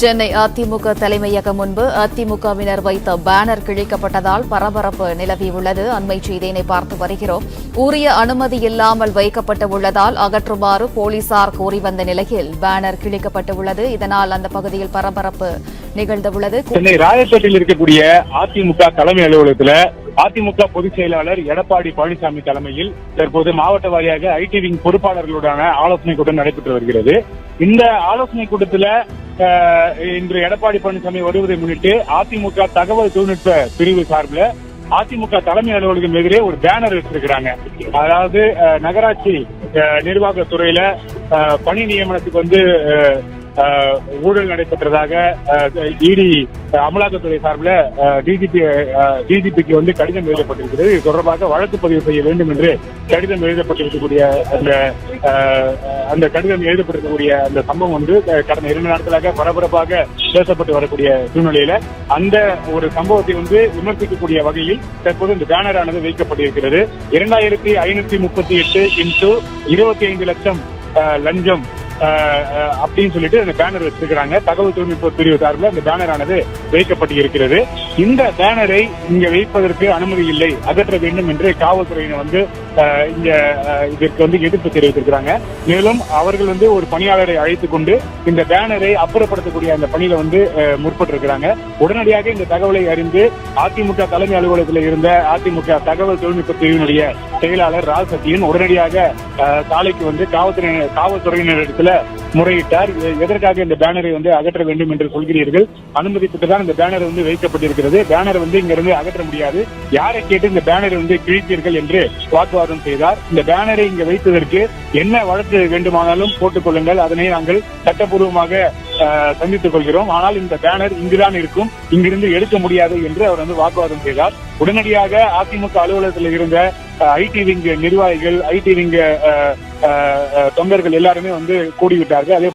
சென்னை அதிமுக தலைமையகம் முன்பு அதிமுகவினர் வைத்த பேனர் கிழிக்கப்பட்டதால் பரபரப்பு நிலவியுள்ளது அண்மை செய்தியினை பார்த்து வருகிறோம். உரிய அனுமதி இல்லாமல் வைக்கப்பட்டு உள்ளதால் அகற்றுமாறு போலீசார் கோரி வந்த நிலையில் பேனர் கிழிக்கப்பட்டு உள்ளது. இதனால் அந்த பகுதியில் பரபரப்பு நிகழ்ந்துள்ளது சென்னை ராயப்பேட்டையில் இருக்கக்கூடிய அதிமுக தலைமை அலுவலகத்தில் அதிமுக பொதுச் செயலாளர் எடப்பாடி பழனிசாமி தலைமையில் தற்போது மாவட்ட வாரியாக ஐடி விங் பொறுப்பாளர்களுடனான ஆலோசனை கூட்டம் நடைபெற்று வருகிறது. இந்த ஆலோசனை கூட்டத்தில் இன்று எடப்பாடி பழனிசாமி வருவதை முன்னிட்டு அதிமுக தகவல் தொழில்நுட்ப பிரிவு சார்பில் அதிமுக தலைமை அலுவலகம் எதிரே ஒரு பேனர் வச்சிருக்கிறாங்க. அதாவது அஹ், நகராட்சி அஹ், நிர்வாகத்துறையில பணி நியமனத்துக்கு வந்து ஊழல் நடைபெற்றதாக இடி அமலாக்கத்துறை சார்பில் டிஜிபி டிஜிபிக்கு வந்து கடிதம் எழுதப்பட்டிருக்கிறது. இது தொடர்பாக வழக்கு பதிவு செய்ய வேண்டும் என்று கடிதம் எழுதப்பட்டிருக்கக்கூடிய அந்த அந்த கடிதம் எழுதப்பட்டிருக்கக்கூடிய அந்த சம்பவம் வந்து கடந்த இரண்டு நாட்களாக பரபரப்பாக பேசப்பட்டு வரக்கூடிய சூழ்நிலையில அந்த ஒரு சம்பவத்தை வந்து விமர்சிக்கக்கூடிய வகையில் தற்போது இந்த பேனரானது வைக்கப்பட்டிருக்கிறது. இரண்டாயிரத்தி ஐநூத்தி முப்பத்தி எட்டு இன்டூ இருபத்தி ஐந்து லட்சம் லஞ்சம் அப்படின்னு சொல்லிட்டு அந்த பேனர் வச்சிருக்கிறாங்க. தகவல் தொழில்நுட்ப பிரிவு சார்பில் அந்த பேனரானது வைக்கப்பட்டு இருக்கிறது இந்த பேனரை இங்க வைப்பதற்கு அனுமதி இல்லை. அகற்ற வேண்டும் என்று காவல்துறையினர் வந்து அஹ், இங்க இதற்கு வந்து எதிர்ப்பு தெரிவித்திருக்கிறாங்க. மேலும் அவர்கள் வந்து ஒரு பணியாளரை அழைத்துக் கொண்டு இந்த பேனரை அப்புறப்படுத்தக்கூடிய அந்த பணியில வந்து முற்பட்டிருக்கிறாங்க. உடனடியாக இந்த தகவலை அறிந்து அதிமுக தலைமை அலுவலகத்தில் இருந்த அதிமுக தகவல் தொழில்நுட்ப பிரிவினுடைய செயலாளர் ராஜ் சத்தியன் உடனடியாக சாலைக்கு வந்து காவல்துறை காவல்துறையினரிடத்துல முறையிட்டார். எதற்காக இந்த பேனரை வந்து அகற்ற வேண்டும் என்று சொல்கிறீர்கள்? அனுமதிப்பட்டு தான் இந்த பேனர் வந்து வைக்கப்பட்டிருக்கிறது. பேனர் வந்து இங்கிருந்து அகற்ற முடியாது. யாரை கேட்டு இந்த பேனரை வந்து கிழித்தீர்கள் என்று வாக்குவாதம் செய்தார். இந்த பேனரை இங்க வைத்ததற்கு என்ன வழக்கு வேண்டுமானாலும் போட்டுக் கொள்ளுங்கள். அதனை நாங்கள் சட்டப்பூர்வமாக சந்தித்துக் கொள்கிறோம். ஆனால் இந்த பேனர் இங்குதான் இருக்கும். இங்கிருந்து எடுக்க முடியாது என்று அவர் வந்து வாக்குவாதம் செய்தார். உடனடியாக அதிமுக அலுவலகத்தில் இருந்த ஐடி விங் நிர்வாகிகள் ஐடி விங் தொண்டர்கள் எல்லாருமே வந்து கூடிவிட்டார்கள். அதே